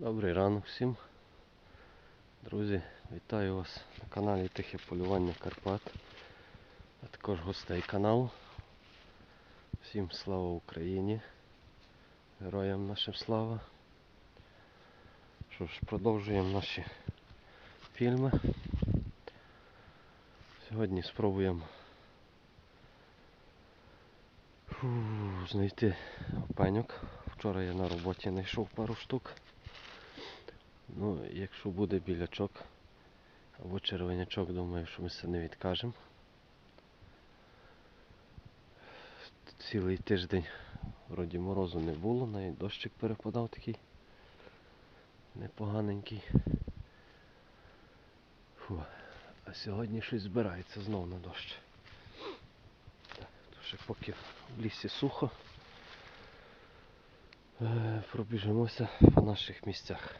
Добрий ранок всім. Друзі, вітаю вас на каналі Тихе Полювання Карпат, а також гостей каналу. Всім слава Україні! Героям нашим слава. Що ж, продовжуємо наші фільми. Сьогодні спробуємо знайти опеньок. Вчора я на роботі знайшов пару штук. Ну, якщо буде білячок або червонячок, думаю, що ми це не відкажемо. Цілий тиждень вроді морозу не було, навіть дощик перепадав такий непоганенький. Фу. А сьогодні щось збирається знов на дощ. Так, то ще поки в лісі сухо. Е, Пробіжимося по наших місцях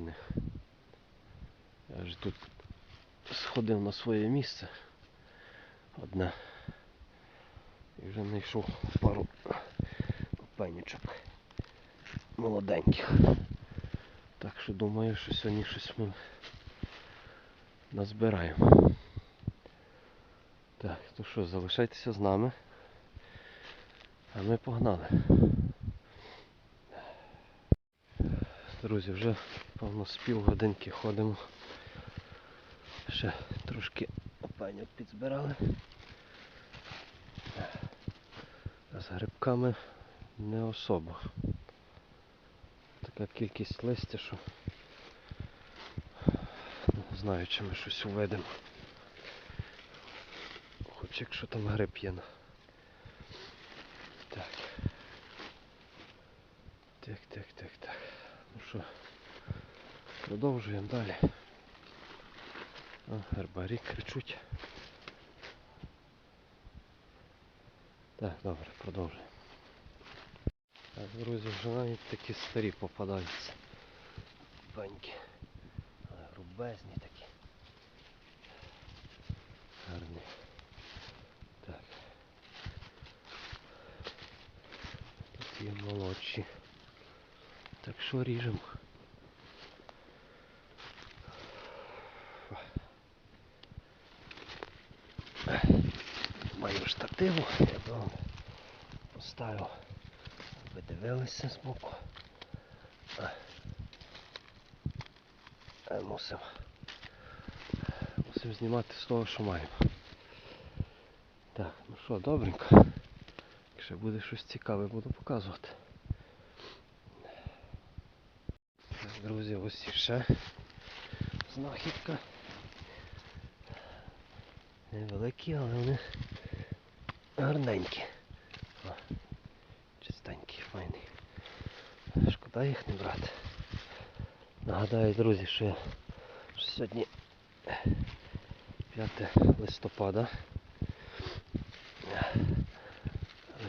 грибних. Я ж тут сходив на своє місце одне і вже знайшов пару пенічок молоденьких. Так що думаю, що сьогодні щось ми назбираємо. Так, то що, залишайтеся з нами. А ми погнали. Друзі, вже певно з півгодинки ходимо. Ще трошки опеньок підзбирали. А з грибками не особо. Така кількість листя, що не знаю, чи ми щось уведемо. Хоч якщо там гриб є. Так. Так, так, так, так. Ну що, продовжуємо далі. О, гербарі кричуть. Так, добре, продовжуємо. Так, друзі, вже навіть такі старі попадаються. Паньки. Але грубезні такі. Гарні. Так. Тут є молодші. Що ріжемо. Маю штативу, я вам поставив, ви дивилися з боку. А мусимо. Мусимо знімати з того, що маємо. Так, ну що, добренько. Якщо буде щось цікаве, буду показувати. Так, друзі, ось ще знахідка. Невеликі, але вони гарненькі. О, чистенькі, файні. Шкода їх не брати. Нагадаю, друзі, що, я, що сьогодні 5 листопада.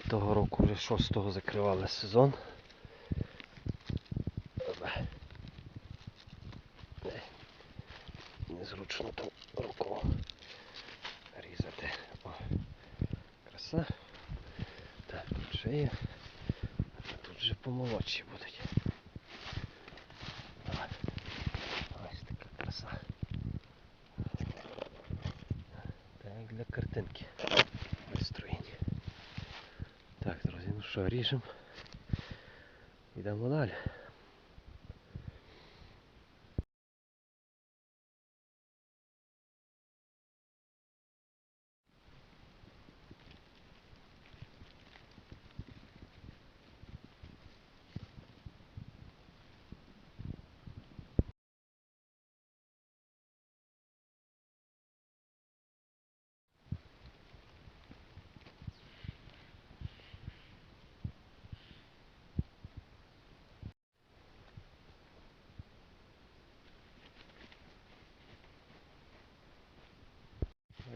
Того року вже 6-го закривали сезон. Добре. Е, Незручно там рукою різати. О, краса. Так, тут ще є. А тут вже помолодші будуть. Давай. Ось така краса. Так, для картинки вистроєні. Так, друзі, ну що, ріжемо. Йдемо далі.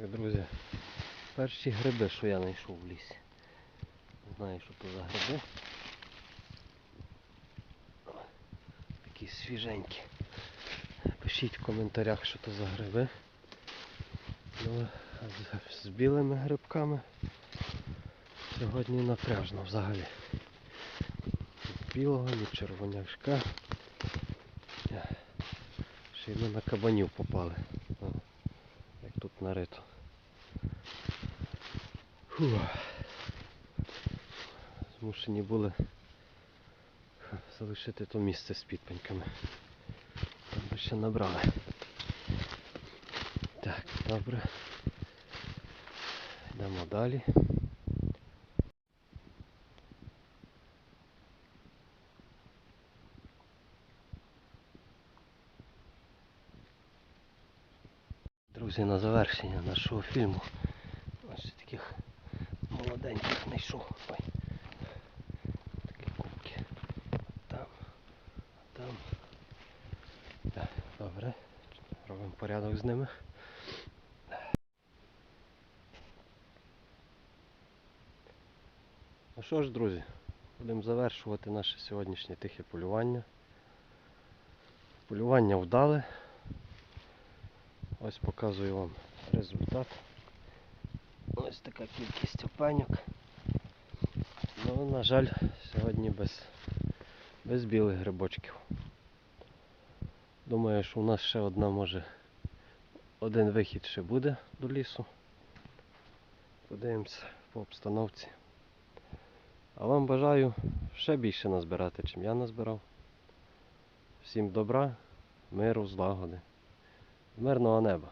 Друзі, перші гриби, що я знайшов в лісі. Не знаю, що то за гриби. Такі свіженькі. Пишіть в коментарях, що то за гриби. Ну, з, з білими грибками сьогодні напряжно взагалі. Ні білого, ні червоняшка. Ще й ми на кабанів попали. Нарито. Змушені були залишити то місце з підпеньками. Там би ще набрали. Так, добре. Йдемо далі. Друзі, на завершення нашого фільму. Ось таких молоденьких знайшов. Ой. Такі кубки. Там. Там. Добре. Робимо порядок з ними. Ну що ж, друзі, будемо завершувати наше сьогоднішнє тихе полювання. Полювання вдале. Ось показую вам результат. Ось така кількість опеньок. Ну, на жаль, сьогодні без, без білих грибочків. Думаю, що у нас ще одна може один вихід ще буде до лісу. Подивимося по обстановці. А вам бажаю ще більше назбирати, чим я назбирав. Всім добра, миру, злагоди, мирного неба.